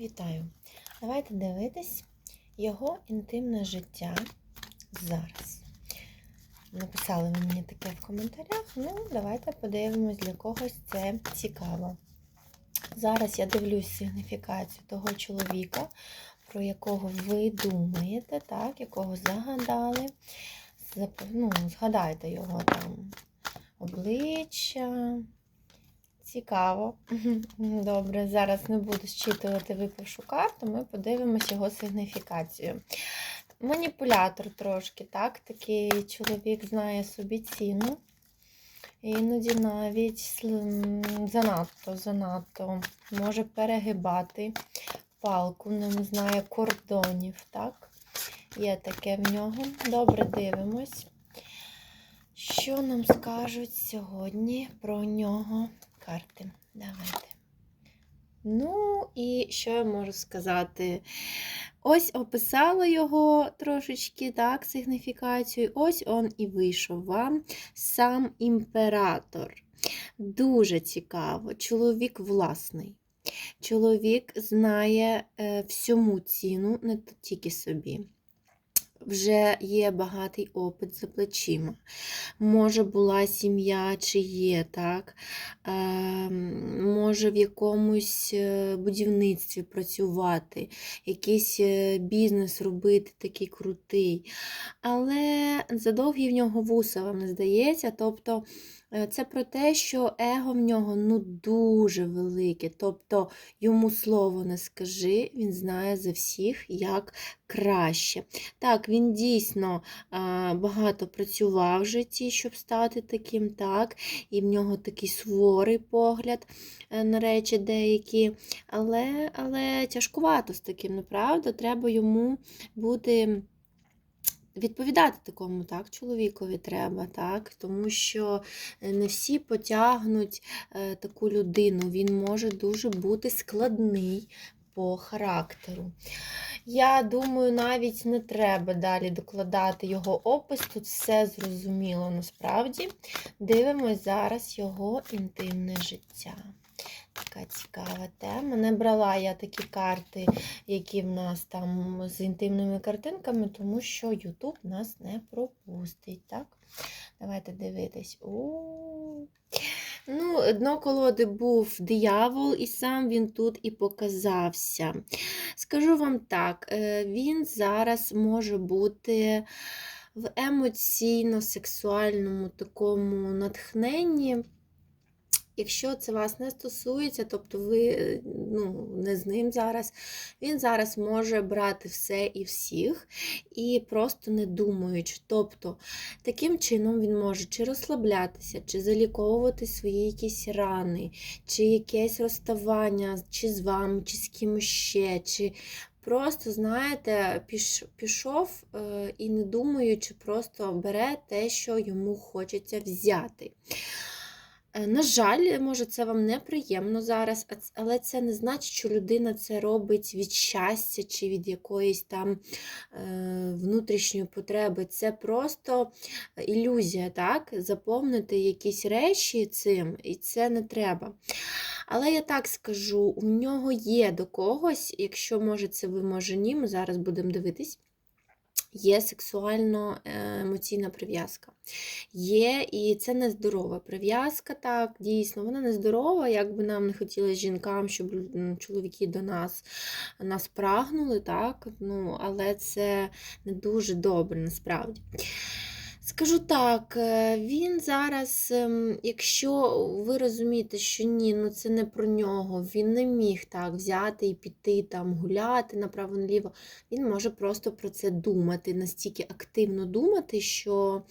Вітаю! Давайте дивитись його інтимне життя зараз. Написали ви мені таке в коментарях. Ну, давайте подивимось, для когось це цікаво. Зараз я дивлюсь сигніфікацію того чоловіка, про якого ви думаєте, так, якого загадали. Ну, згадайте його там обличчя. Цікаво. Добре, зараз не буду зчитувати випишу карту, ми подивимось його сигніфікацію. Маніпулятор трошки, так? Такий чоловік знає собі ціну. Іноді навіть занадто, занадто може перегибати палку, не знає кордонів, так? Є таке в нього. Добре, дивимось. Що нам скажуть сьогодні про нього карти? Давайте. Ну, і що я можу сказати? Ось описала його трошечки, так, сигніфікацію. Ось он і вийшов вам сам імператор. Дуже цікаво. Чоловік власний. Чоловік знає е, всьому ціну, не тільки собі. Вже є багатий опит за плечима. Може, була сім'я, чи є, так? Е, може в якомусь е, будівництві працювати, якийсь е, бізнес робити такий крутий. Але задовгі в нього вуса, вам здається. Тобто це про те, що его в нього ну, дуже велике. Тобто йому слово не скажи, він знає за всіх як краще. Так, він дійсно багато працював в житті, щоб стати таким, так, і в нього такий суворий погляд е, на речі деякі, але, але тяжкувато з таким, неправда, треба йому бути. Відповідати такому так, чоловікові треба, так, тому що е, не всі потягнуть е, таку людину. Він може дуже бути складний по характеру. Я думаю, навіть не треба далі докладати його опис, тут все зрозуміло насправді. Дивимось зараз його інтимне життя. Така цікава тема. Не брала я такі карти, які в нас там з інтимними картинками, тому що YouTube нас не пропустить. Так? Давайте дивитись. У. Ну, дно колоди був диявол, і сам він тут і показався. Скажу вам так, е, він зараз може бути в емоційно-сексуальному такому натхненні. Якщо це вас не стосується, тобто ви е, ну, не з ним зараз, він зараз може брати все і всіх, і просто не думаючи. Тобто, таким чином він може чи розслаблятися, чи заліковувати свої якісь рани, чи якесь розставання, чи з вами, чи з кимось ще, чи Просто, знаєте, піш, пішов е, і не думаючи, просто бере те, що йому хочеться взяти. Е, На жаль, може, це вам неприємно зараз, але це не значить, що людина це робить від щастя чи від якоїсь там е, внутрішньої потреби. Це просто ілюзія, так? Заповнити якісь речі цим, і це не треба. Але я так скажу, у нього є до когось, якщо може це ви, може ні, ми зараз будемо дивитись. Є сексуально е, емоційна прив'язка. Є, і це нездорова прив'язка, так, дійсно, вона нездорова, як би нам не хотілося жінкам, щоб чоловіки до нас, нас прагнули, так, ну, але це не дуже добре насправді. Скажу так, е, він зараз, ем, якщо ви розумієте, що ні, ну це не про нього, він не міг так взяти і піти там гуляти направо-наліво, він може просто про це думати, настільки активно думати, що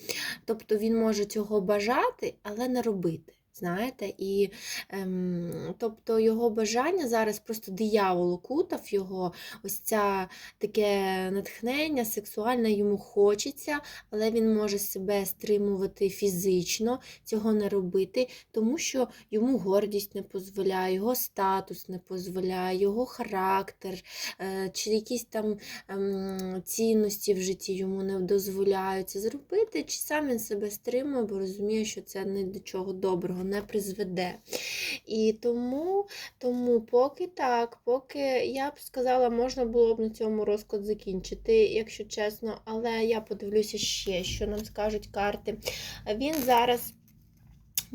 тобто він може цього бажати, але не робити. Знаєте, і ем, тобто його бажання зараз просто диявол окутав його, ось ця таке натхнення, сексуальне йому хочеться, але він може себе стримувати фізично, цього не робити, тому що йому гордість не дозволяє, його статус не дозволяє, його характер, е, чи якісь там ем, цінності в житті йому не дозволяють це зробити, чи сам він себе стримує, бо розуміє, що це ні до чого доброго не призведе. І тому, тому поки так, поки я б сказала, можна було б на цьому розклад закінчити, якщо чесно, але я подивлюся ще, що нам скажуть карти. Він зараз.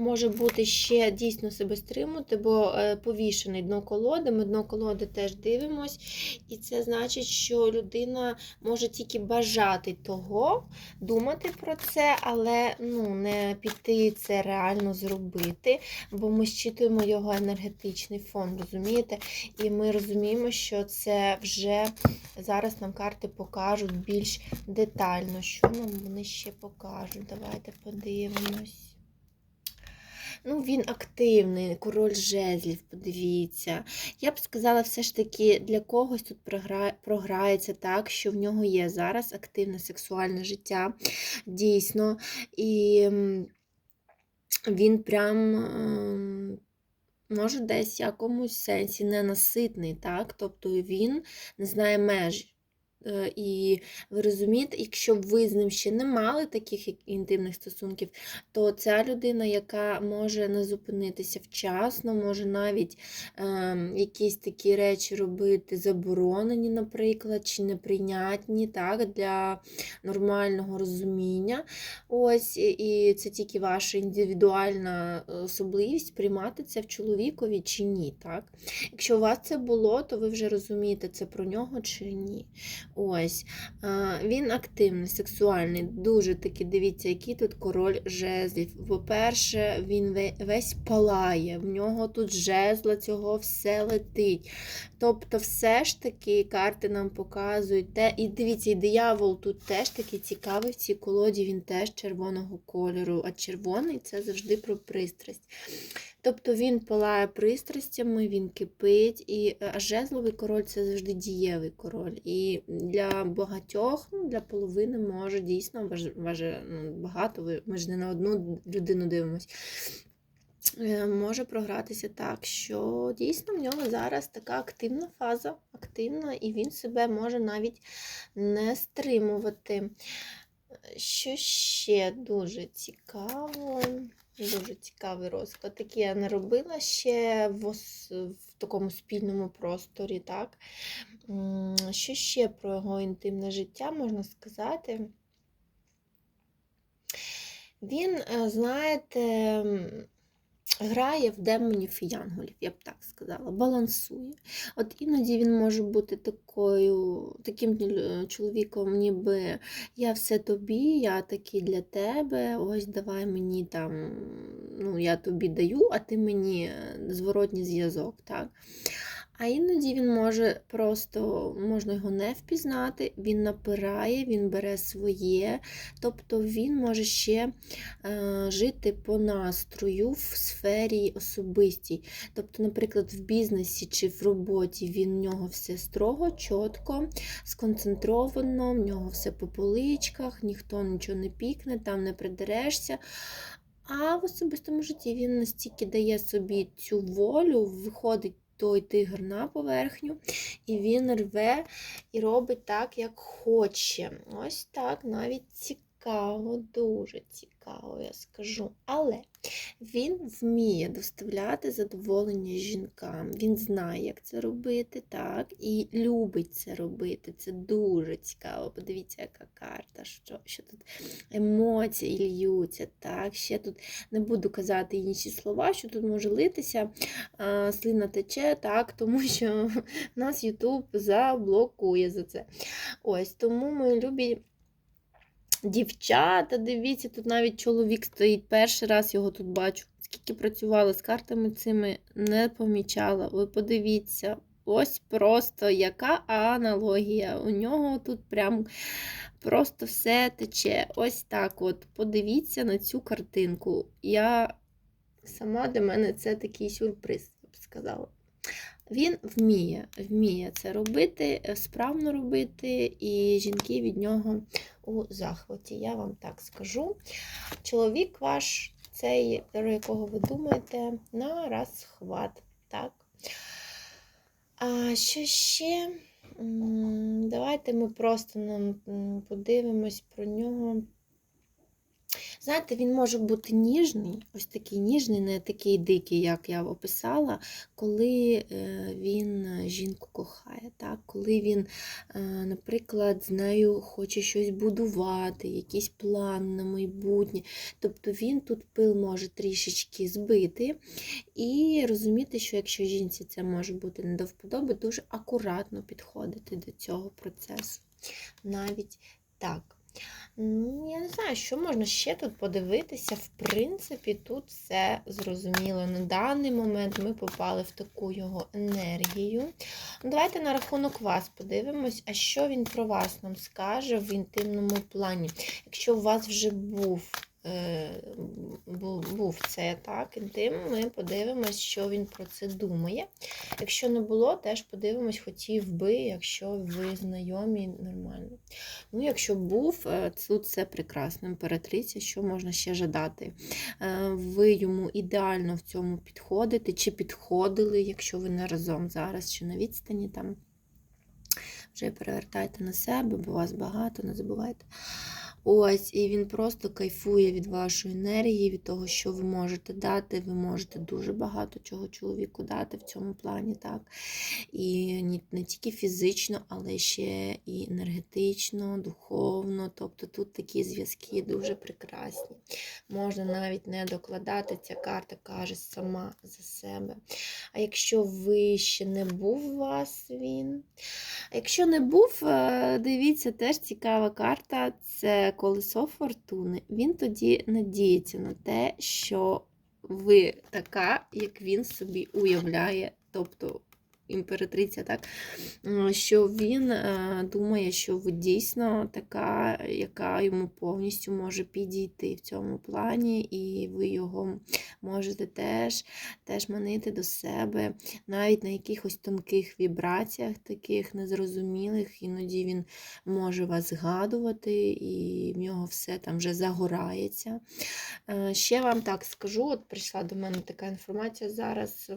Може бути ще дійсно себе стримувати, бо е, повішений дно колоди. Ми дно колоди теж дивимось. І це значить, що людина може тільки бажати того, думати про це, але ну, не піти це реально зробити, бо ми щитуємо його енергетичний фон, розумієте? І ми розуміємо, що це вже зараз нам карти покажуть більш детально, що нам вони ще покажуть. Давайте подивимось. Ну, він активний, король жезлів, подивіться. Я б сказала, все ж таки для когось тут програ... програється так, що в нього є зараз активне сексуальне життя, дійсно. І він прям. ем, Може, десь в якомусь сенсі ненаситний, так? Тобто він не знає меж. Е, І ви розумієте, якщо ви з ним ще не мали таких інтимних стосунків, то ця людина, яка може не зупинитися вчасно, може навіть ем, якісь такі речі робити заборонені, наприклад, чи неприйнятні так, для нормального розуміння. Ось, і- це тільки ваша індивідуальна е, особливість приймати це в чоловікові чи ні. Так? Якщо у вас це було, то ви вже розумієте, це про нього чи ні. Ось. Він активний, сексуальний, дуже таки, дивіться, який тут король жезлів. По-перше, він весь палає, в нього тут жезла цього все летить. Тобто, все ж таки карти нам показують те. І дивіться, і диявол тут теж такий цікавий в цій колоді, він теж червоного кольору, а червоний це завжди про пристрасть. Тобто він палає пристрастями, він кипить, і е, жезловий король це завжди дієвий король. І для багатьох, ну, для половини може дійсно важ, ну, багато, ми ж не на одну людину дивимось. е, Може програтися так, що дійсно в нього зараз така активна фаза, активна, і він себе може навіть не стримувати. Що ще дуже цікаво, дуже цікавий розклад. Такий я не робила ще в, в такому спільному просторі. Так? Що ще про його інтимне життя можна сказати? Він, е, знаєте, грає в демонів і янголів, я б так сказала, балансує. От іноді він може бути такою, таким чоловіком, ніби я все тобі, я такий для тебе, ось давай мені там, ну, я тобі даю, а ти мені е, зворотній зв'язок. так. А іноді він може просто, можна його не впізнати, він напирає, він бере своє, тобто він може ще е, жити по настрою в сфері особистій. Тобто, наприклад, в бізнесі чи в роботі він в нього все строго, чітко, сконцентровано, в нього все по поличках, ніхто нічого не пікне, там не придерешся. А в особистому житті він настільки дає собі цю волю, виходить той тигр на поверхню, і він рве і робить так, як хоче. Ось так, навіть цікаво, дуже цікаво, я скажу. Але він вміє доставляти задоволення жінкам. Він знає, як це робити, так, і любить це робити. Це дуже цікаво. Подивіться, яка карта, що, що тут емоції льються. Так, ще тут не буду казати інші слова, що тут може литися, а, слина тече, так, тому що нас YouTube заблокує за це. Ось тому мої любі. Дівчата, дивіться, тут навіть чоловік стоїть. Перший раз його тут бачу. Скільки працювала з картами цими, не помічала. Ви подивіться, ось просто яка аналогія. У нього тут прям просто все тече. Ось так от. Подивіться на цю картинку. Я сама для мене це такий сюрприз, я б сказала. Він вміє, вміє це робити, е, справно робити, і жінки від нього у захваті. Я вам так скажу. Чоловік ваш, цей, про якого ви думаєте, на розхват. Так? А що ще? Давайте ми просто подивимось про нього. Знаєте, він може бути ніжний, ось такий ніжний, не такий дикий, як я описала, коли е, він жінку кохає, так? коли він, е, наприклад, з нею хоче щось будувати, якийсь план на майбутнє. Тобто він тут пил може трішечки збити і розуміти, що якщо жінці це може бути не до вподоби, дуже акуратно підходити до цього процесу. Навіть так. Ну, я не знаю, що можна ще тут подивитися. В принципі, тут все зрозуміло. На даний момент ми попали в таку його енергію. Ну, Давайте на рахунок вас подивимось, а що він про вас нам скаже в інтимному плані. Якщо у вас вже був. Е, Був це так, інтим, ми подивимось, що він про це думає. Якщо не було, теж подивимось, хотів би, якщо ви знайомі нормально. Ну, якщо був, е, тут все прекрасно. Імператриця, що можна ще жадати? Е, Ви йому ідеально в цьому підходите, чи підходили, якщо ви не разом зараз, чи на відстані там. Вже перевертайте на себе, бо вас багато, не забувайте. Ось, і він просто кайфує від вашої енергії, від того, що ви можете дати. Ви можете дуже багато чого чоловіку дати в цьому плані, так. І не, тільки фізично, але ще і енергетично, духовно. Тобто тут такі зв'язки дуже прекрасні. Можна навіть не докладати, ця карта каже сама за себе. А якщо ви ще не був у вас він. А якщо не був, е, дивіться, теж цікава карта це колесо фортуни. Він тоді надіється на те, що ви така, як він собі уявляє. Тобто імператриця, так, е, що він е, думає, що ви дійсно така, яка йому повністю може підійти в цьому плані, і ви його можете теж, теж манити до себе, навіть на якихось тонких вібраціях, таких незрозумілих, іноді він може вас згадувати, і в нього все там вже загорається. Е, Ще вам так скажу: от прийшла до мене така інформація зараз.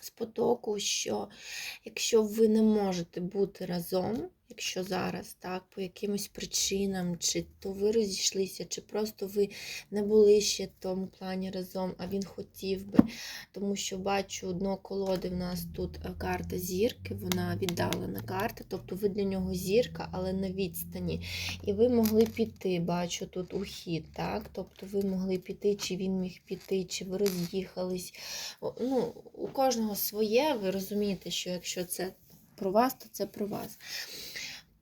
З потоку, що якщо ви не можете бути разом, якщо зараз так, по якимось причинам, чи то ви розійшлися, чи просто ви не були ще в тому плані разом, а він хотів би, тому що бачу дно колоди в нас тут е, карта зірки, вона віддалена карта, тобто ви для нього зірка, але на відстані. І ви могли піти, бачу тут ухід, так? Тобто ви могли піти, чи він міг піти, чи ви роз'їхались. Ну, у кожного своє, ви розумієте, що якщо це про вас, то це про вас.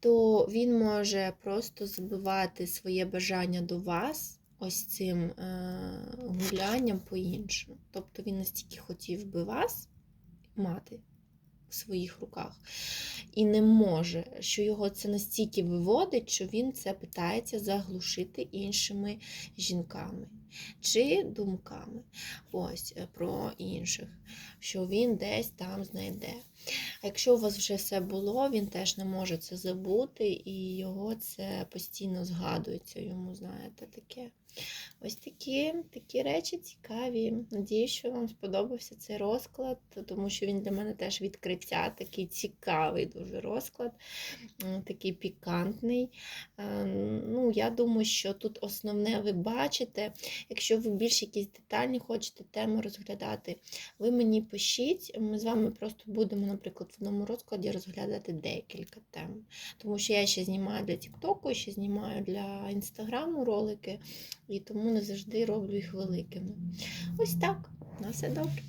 То він може просто забивати своє бажання до вас ось цим е, гулянням по-іншому. Тобто він настільки хотів би вас мати в своїх руках і не може, що його це настільки виводить, що він це питається заглушити іншими жінками чи думками ось е, про інших, що він десь там знайде. А якщо у вас вже все було, він теж не може це забути, і його це постійно згадується, йому, знаєте, таке. Ось такі, такі речі цікаві. Надіюсь, що вам сподобався цей розклад, тому що він для мене теж відкриття, такий цікавий дуже розклад, такий пікантний. Е, Ну, Я думаю, що тут основне ви бачите. Якщо ви більш якісь детальні хочете теми розглядати, ви мені пишіть. Ми з вами просто будемо, наприклад, в одному розкладі розглядати декілька тем. Тому що я ще знімаю для Тіктоку, ще знімаю для Інстаграму ролики, і тому не завжди роблю їх великими. Ось так. На все добре.